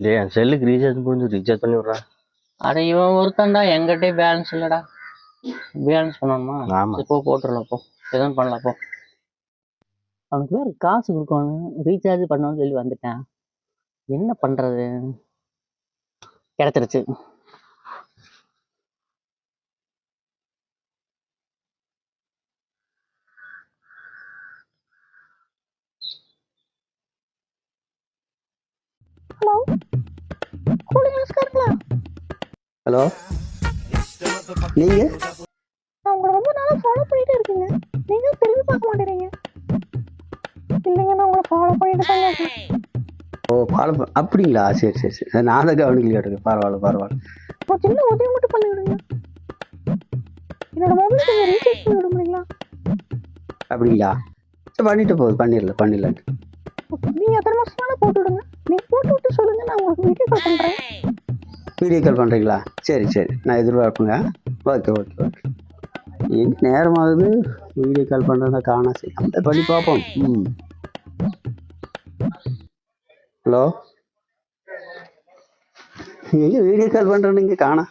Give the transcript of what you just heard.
டேய் என் செல்லுக்கு ரீசார்ஜ் முடிஞ்சு ரீசார்ஜ் பண்ணி விட்றா அட இவன் ஒருத்தன்டா எங்கிட்டே பேலன்ஸ் இல்லடா. பேலன்ஸ் பண்ணணுமா? ஆமா. சரி, போ போட்டுடலாம் போ. எதுவும் பண்ணலாம் போ. அவனுக்கு வேற காசு கொடுக்கணும். ரீசார்ஜ் பண்ணணும்னு சொல்லி வந்துட்டேன். என்ன பண்றது? கிடைச்சிருச்சு. Hello hello? நீங்கள் நான் உங்களை ரொம்ப நாளாக ஃபாலோ பண்ணிட்டே இருக்கீங்க. நீங்கள் திரும்பி பார்க்க மாட்டேறீங்க. இல்லைங்க நான் உங்களை ஃபாலோ பண்ணிட்டு தாங்க இருக்கேன். ஓ ஃபாலோ அப்படிங்களா? சரி சரி சரி. நான் தான் கவனிக்கல கேட்டுக்கு பரவாயில்ல பரவாயில்ல. ஒரு சின்ன உதவி மட்டும் பண்ணி விடுங்க. என்னோட மொபைல் கொஞ்சம் ரீசார்ஜ் பண்ணி விட முடியுங்களா? அப்படிங்களா? சரி பண்ணிட்டு போகுது பண்ணிடல பண்ணிடலாம். நீங்கள் எத்தனை மாதம் போட்டு விடுங்க. நீங்கள் போட்டு விட்டு சொல்லுங்கள் நான் உங்களுக்கு வீடியோ கால் வீடியோ கால் பண்ணுறீங்களா சரி சரி. நான் எதிர்பார்ப்புங்க. Okay okay okay. எங்க நேரமாகுது. வீடியோ கால் பண்ணுறதா காணா. சரி அந்த பண்ணி பார்ப்போம். ம். ஹலோ? எங்கே வீடியோ கால் பண்ணுறேன்னு இங்கே காணா.